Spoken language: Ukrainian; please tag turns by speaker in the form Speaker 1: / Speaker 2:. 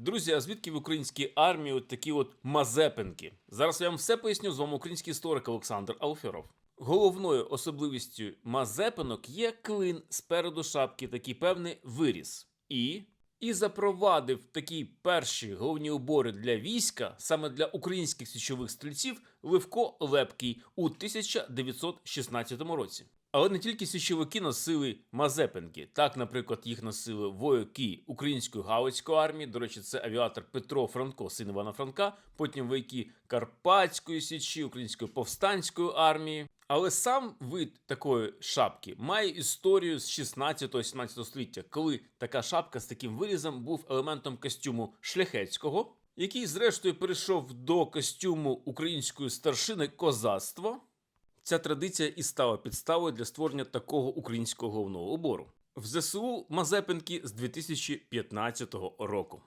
Speaker 1: Друзі, а звідки в українській армії от такі от мазепинки? Зараз я вам все поясню з вами український історик Олександр Алферов. Головною особливістю мазепинок є клин спереду шапки, такий певний виріс. І. І запровадив такі перші головні убори для війська саме для українських січових стрільців Левко Лепкий у 1916 році. Але не тільки січовики носили мазепинки. Так, наприклад, їх носили вояки української галицької армії. До речі, це авіатор Петро Франко, син Івана Франка. Потім вояки Карпатської січі, української повстанської армії. Але сам вид такої шапки має історію з 16-17 століття, коли така шапка з таким вирізом був елементом костюму шляхетського, який, зрештою, перейшов до костюму української старшини козацтво. Ця традиція і стала підставою для створення такого українського головного убору. В ЗСУ Мазепинки з 2015 року.